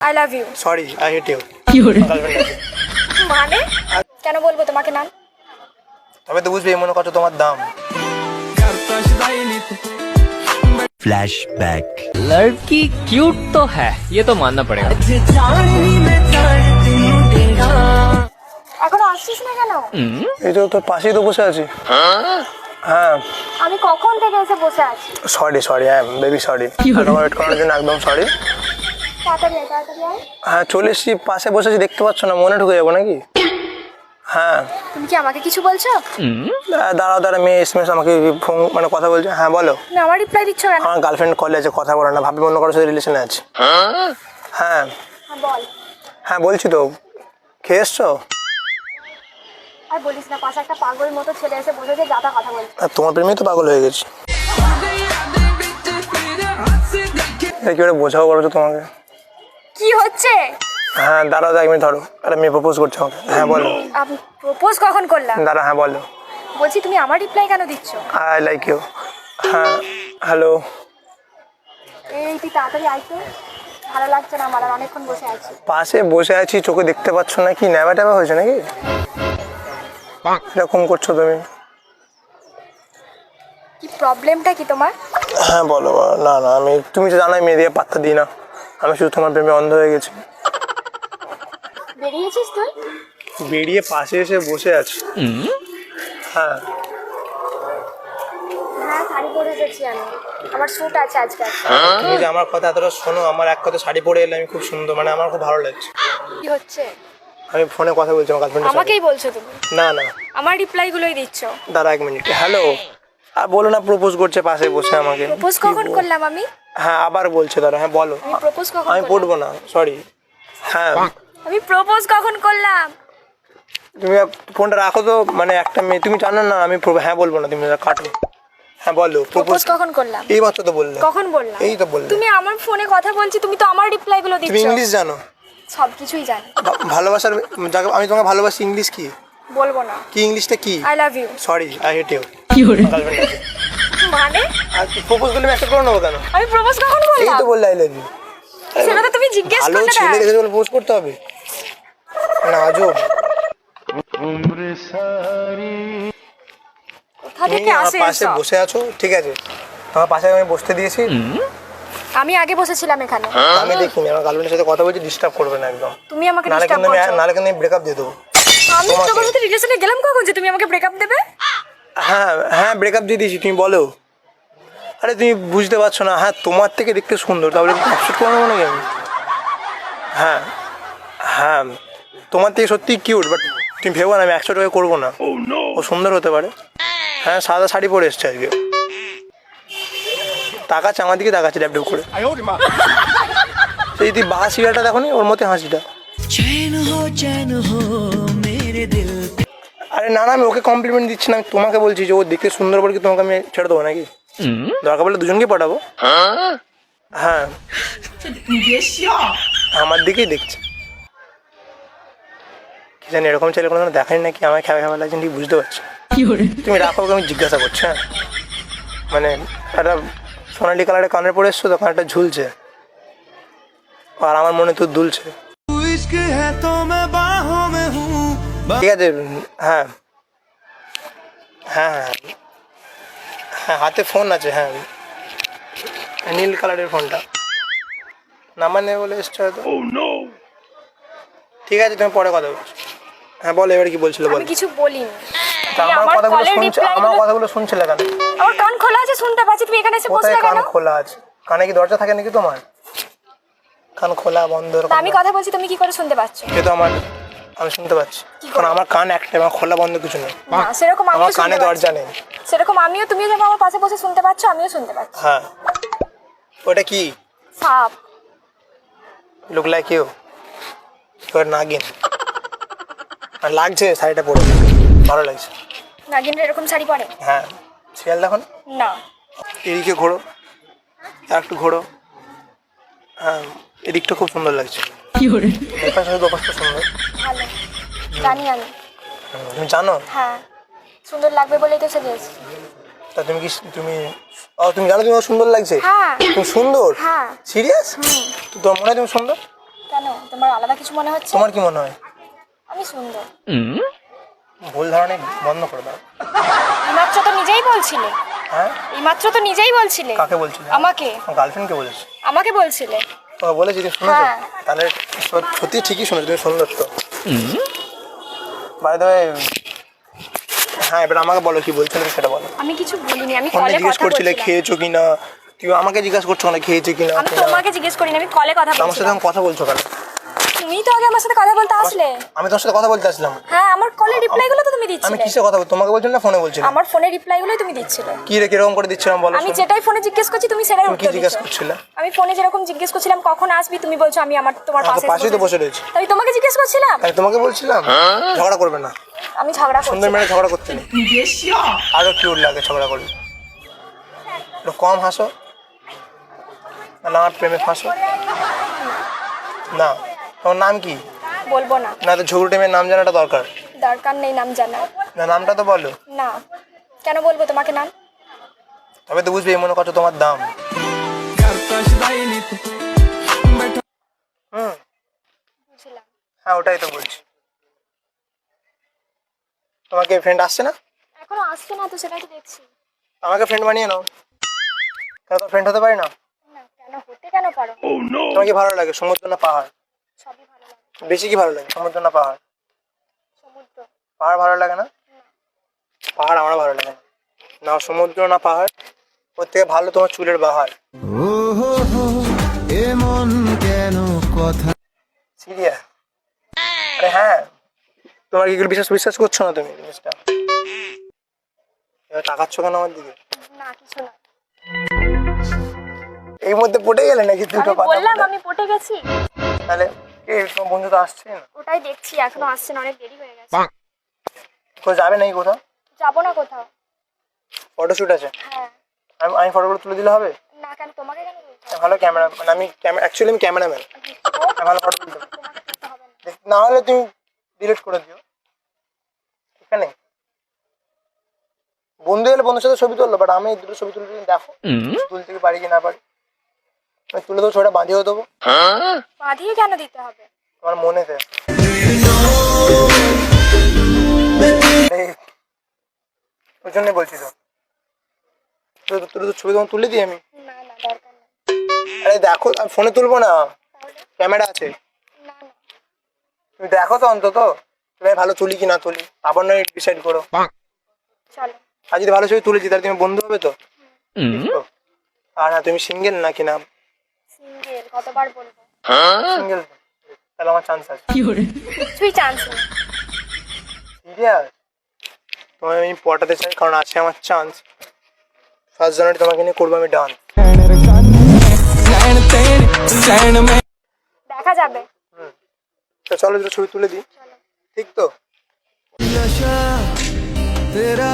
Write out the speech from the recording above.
I love you sorry I hate you মানে কেন বলবো তোমাকে নাম তবে তো বুঝবে মনে কত তোমার দাম फ्लैशबैक लड़की क्यूट तो है ये तो मानना पड़ेगा এখনো আসছিস না কেন এই তো তোর পাশেই তো বসে আছি হ্যাঁ আমি কখন থেকে এসে বসে আছি সরি সরি হ্যাঁ বেবি সরি ওয়েট করার জন্য একদম সরি হ্যাঁ চলে এসছি পাশে বসে আছি দেখতে পাচ্ছ না মনে ঢুকে যাব নাকি? হ্যাঁ। তুমি কি আমাকে কিছু বলছো? দাঁড়াও দাঁড়া মেয়ে এসএমএস আমাকে ফোন মানে কথা বলছে। হ্যাঁ বলো। তুমি আমার রিপ্লাই দিচ্ছ কেন? আমার গার্লফ্রেন্ড কলে আছে কথা বলে না ভাবি অন্য কারোর সাথে রিলেশনে আছে। হ্যাঁ। হ্যাঁ, বল। হ্যাঁ বলছি তো খেয়ে এসছো? আর বলিস না পাশে একটা পাগল মতো ছেলে এসে বসেছে কথা বলছে। তোমার প্রেমেই তো পাগল হয়ে গেছি। কি করে বোঝাও বলো তোমাকে। কি হচ্ছে? হ্যাঁ দাঁড়াও দাঁড়া আমি ধরো। আরে মেয়ে প্রপোজ করছে আমাকে। হ্যাঁ বলো। আমি প্রপোজ কখন করলাম? দাঁড়া হ্যাঁ বলো। বলছি তুমি আমার রিপ্লাই কেন দিচ্ছ? আই লাইক ইউ হ্যাঁ হ্যালো এই তুই তাড়াতাড়ি আয় তো। ভালো লাগছে না আমার আর অনেকক্ষণ বসে আছি। পাশে বসে আছি চোখে দেখতে পাচ্ছ না কি নেবা টেবা হয়েছে নাকি? এরকম করছ তুমি? কি প্রবলেমটা কি তোমার? হ্যাঁ বলো বলো। না না আমি তুমি তো জানোই মেয়ে দিয়ে পাত্তা দিই না। আমি শুধু তোমার প্রেমে অন্ধ হয়ে গেছি। বেরিয়েছিস তুই? বেরিয়ে পাশে এসে বসে আছি। হ্যাঁ। হ্যাঁ শাড়ি পরে এসেছি আমি। আমার স্যুট আছে আজকে তুমি যে আমার কথা এতটা শোনো আমার এক কথা শাড়ি পরে এলে আমি খুব সুন্দর মানে আমার খুব ভালো লাগছে। কি হচ্ছে? আমি ফোনে কথা বলছি আমার গার্লফ্রেন্ডের সাথে। আমাকেই বলছো তুমি? না না। আমার রিপ্লাই গুলোই দিচ্ছ। দাঁড়া এক মিনিট হ্যালো। আর বলো না প্রপোজ করছে পাশে বসে আমাকে। প্রপোজ কখন করলাম আমি? হ্যাঁ আবার বলছে দাঁড়া হ্যাঁ বলো। আমি প্রপোজ কখন আমি পড়ব না সরি হ্যাঁ। আমি প্রপোজ কখন করলাম? তুমি ফোনটা রাখো তো মানে একটা মেয়ে তুমি জানো না আমি হ্যাঁ বলব না তুমি কাটো। হ্যাঁ বলো প্রপোজ কখন করলাম? এই মাত্র তো বললে। কখন বললাম? এই তো বললে। তুমি আমার ফোনে কথা বলছি তুমি তো আমার রিপ্লাই গুলো তুমি ইংলিশ জানো? সব কিছুই জানি ভালোবাসার যাকে আমি তোমাকে ভালোবাসি ইংলিশ কি? বলব না। কি ইংলিশটা কি? I love you sorry I hate you মানে? আর প্রপোজ করলে অ্যাকসেপ্ট করো নেব কেন? আমি প্রপোজ কখন এই তো বললে আই লাভ ইউ সেটা তো তুমি জিজ্ঞেস ভালো করলে ছেলে না? বলে পোস্ট করতে হবে। না আজব। কোথা থেকে আসে পাশে বসে আছো ঠিক আছে? তোমার পাশে আমি বসতে দিয়েছি। আমি আগে বসেছিলাম এখানে। আমি দেখিনি আমার গার্লফ্রেন্ডের সাথে কথা বলছি ডিস্টার্ব করবে না একদম। তুমি আমাকে ডিস্টার্ব করছ। নালে কিন্তু আমি ব্রেকআপ দিয়ে দেবো। আমি। তোমার সাথে রিলেশনে গেলাম কখন যে তুমি আমাকে ব্রেকআপ দেবে? হ্যাঁ হ্যাঁ ব্রেকআপ দিয়ে দিয়েছি তুমি বলো। আরে তুমি বুঝতে পারছ না। হ্যাঁ তোমার থেকে দেখতে সুন্দর। তাহলে অ্যাকসেপ্ট করে নেব নাকি আমি? হ্যাঁ হ্যাঁ তোমার থেকে সত্যি কিউট বাট তুমি ভেবো না আমি একশো টাকা করব না। ও সুন্দর হতে পারে। হ্যাঁ সাদা শাড়ি পরে এসছে আজকে। তাকাচ্ছে আমার দিকে তাকাচ্ছে ড্যাপ করে। সেই তুই বাহা সিরিয়ালটা দেখো ওর মতে হাসিটা। আরে না না আমি ওকে কমপ্লিমেন্ট দিচ্ছি না আমি তোমাকে বলছি যে ও দেখতে সুন্দর বলে কি তোমাকে আমি ছেড়ে দেবো নাকি? দরকার পড়লে দুজনকে পড়াবো হ্যাঁ। আমার দিকেই দেখছে। কি জানি এরকম ছেলে কোনো দেখেন নাকি? আমার খেলা খেলা লাগছে ঠিক বুঝতে পারছ তুমি রাখো আমি জিজ্ঞাসা করছ হ্যাঁ। মানে একটা সোনালি কালারের কানের পরে এসছো তো একটা ঝুলছে। আর আমার মনে তো দুলছে। ঠিক আছে হ্যাঁ। হ্যাঁ হ্যাঁ। হ্যাঁ হাতে ফোন আছে হ্যাঁ। নীল কালারের ফোনটা নাম্বার নেই বলে এসছে হয়তো। ঠিক আছে তুমি পরে কথা বলছো। হ্যাঁ বলো এবার কি বলছিল বল। কিছু বলিনি। তা তুমি আমার কথাগুলো শুনছে আমার কথাগুলো শুনছিলে কেন? আমার কান খোলা আছে শুনতে পাচ্ছি তুমি এখানে এসে কান খোলা আছে? কানে কি দরজা থাকে নাকি তোমার? কান খোলা বন্ধ আমি কথা বলছি তুমি কি করে শুনতে পাচ্ছ? আমার আমি শুনতে পাচ্ছি। কারণ আমার কান একটা আমার খোলা বন্ধ কিছু নেই। সেরকম আমার কানে দরজা নেই। সেরকম আমিও তুমিও যেমন আমার পাশে বসে শুনতে পাচ্ছ আমিও শুনতে পাচ্ছি। হ্যাঁ। ওটা কি? সাপ। লুক লাইক ইউ ইউর নাগিন। আর লাগছে শাড়িটা পরে। ভালো লাগছে। নাগিনরা এরকম শাড়ি পরে? হ্যাঁ। শিয়াল দেখো না? এদিকে ঘোরো। একটু ঘোরো। হ্যাঁ এদিকটা খুব সুন্দর লাগছে। ভালো। জানি আমি। তুমি জানো? হ্যাঁ। সুন্দর লাগবে বলেই তো সেজেছি তা তুমি কি তুমি ও তুমি জানো সুন্দর লাগছে? হ্যাঁ। তুমি সুন্দর? হ্যাঁ। সিরিয়াস তোমার মনে হয় তুমি সুন্দর? কেন? তোমার আলাদা কিছু মনে হচ্ছে? তোমার কি মনে হয়? আমি সুন্দর। ভুল ধারণা বন্ধ করে দাও। এইমাত্র তো নিজেই বলছিলে। হ্যাঁ? এইমাত্র তো নিজেই বলছিলে। কাকে বলছিলে? আমাকে। গার্লফ্রেন্ডকে বলেছি? আমাকে বলছিলে। তোমাকে বলেছি তুমি শুনেছো? হ্যাঁ। তাহলে সত্যি ঠিকই শুনেছো তুমি সুন্দর তো। হ্যাঁ এবার আমাকে বলো কি বলছিলে সেটা বলো। আমি কিছু বলিনি আমি ফোনে কলে জিজ্ঞেস করছিলে খেয়েছো কিনা? তুই আমাকে জিজ্ঞেস করছ না খেয়েছো আমি তোমাকে জিজ্ঞেস করিনি আমি কলে কথা আমার সাথে কথা বলছো কেন? তুমি তো আগে আমার সাথে কথা বলতে আসলে। আমি তোর সাথে কথা বলতে আসলাম। হ্যাঁ আমার কলে রিপ্লাই গুলো তো তুমি দিচ্ছিলে। আমি কিসে কথা বল তোমাকে বলছিলাম না ফোনে বলছিলাম? আমার ফোনে রিপ্লাই গুলোই তুমি দিচ্ছিলে। কি রে কীরকম করে দিচ্ছিলাম বলো আমি যেটাই ফোনে জিজ্ঞেস করছি তুমি সেটাই উত্তর জিজ্ঞেস করছিলে? আমি ফোনে যেরকম জিজ্ঞেস করছিলাম কখন আসবি? তুমি বলছো আমি আমার তোমার পাশে পাশেই তো বসে রয়েছে। আমি তোমাকে জিজ্ঞেস করছিলাম? আমি তোমাকে বলছিলাম ঝগড়া করবে না। আমি ঝগড়া করছি সুন্দর মেয়ে ঝগড়া করতে নেই। আরও কিউট লাগে ঝগড়া করলে। একটু কম হাসো। না আমার প্রেমে ফাঁসো। না। তোমার নাম কি? বলব না। না তো ঝগড়ু টেমের নাম জানাটা দরকার। দরকার নেই নাম জানা না নামটা তো বলো। না। কেন বলব তোমাকে নাম? তবে তো বুঝবে মনে কত তোমার দাম। হুম। বুঝলাম হ্যাঁ ওটাই তো বলছি। তোমাকে ফ্রেন্ড আসছে না? এখনও আসছে না তো সেটাই তো দেখছি। আমাকে ফ্রেন্ড বানিয়ে নাও। কেন তো ফ্রেন্ড হতে পারি না? না কেন হতে কেন পারো তোমার কি ভালো লাগে সমুদ্র না পাহাড়। সবই ভালো লাগে। বেশি কি ভালো লাগে? সমুদ্র না পাহাড়? সমুদ্র। পাহাড় ভালো লাগে না? পাহাড় আমার ভালো লাগে। না সমুদ্র না পাহাড়। ওর থেকে ভালো তোমার চুলের বাহার। ও হো হো এমন কেন কথা? সিরিয়াস আরে হ্যাঁ। তোমার এগুলো বিশ্বাস বিশ্বাস করছ না তুমি জিনিসটা? এবার তাকাচ্ছ কেন আমার দিকে? না কিছু না। এই মধ্যে পটে গেলে নাকি দুটো বললাম আমি পটে গেছি। তাহলে এই তোমার বন্ধু তো আসছে না? ওটাই দেখছি এখনও আসছে না অনেক দেরি হয়ে গেছে। কোথাও যাবে নাকি কোথাও? যাব না কোথাও। ফটোশুট আছে? হ্যাঁ। আমি আমি ফটোগুলো তুলে দিলে হবে? না কেন তোমাকে কেন ভালো ক্যামেরা মানে আমি অ্যাকচুয়ালি আমি ক্যামেরাম্যান। ভালো ফটো তুলতে না হলে তুমি ডিলিট করে দিও। এখানে। বন্ধু এলে বন্ধুর সাথে ছবি তুললো বাট আমি এই দুটো ছবি তুলে দেখো। তুলতে পারি কি না পারি। তুলে দেবো ছবিটা বাঁধিয়েও দেবো। বাঁধিয়ে কেন দিতে হবে? তোমার মনেতে ওই জন্যই বলছি তো। তুলে তো- ছবি তোমার তুলে দিই আমি। না না দরকার নেই। আরে দেখো আমি ফোনে তুলবো না। ক্যামেরা আছে। না না। তুমি দেখো তো অন্তত। তুমি ভালো তুলি কি না তুলি আবার নয় ডিসাইড করো। চলো। আর যদি ভালো ছবি তুলেছি তাহলে তুমি বন্ধু হবে তো? আর হ্যাঁ তুমি সিঙ্গেল নাকি না? কতবার বলব? সিঙ্গেল তাহলে আমার চান্স আছে। কি করে কিছুই চান্স নেই। সিরিয়াস তোমায় আমি পটাতে চাই কারণ আছে আমার চান্স ফার্স্ট জানুয়ারি তোমাকে নিয়ে করব আমি ডান দেখা যাবে। তো চলো দুটো ছবি তুলে দিই। ঠিক তো? তেরা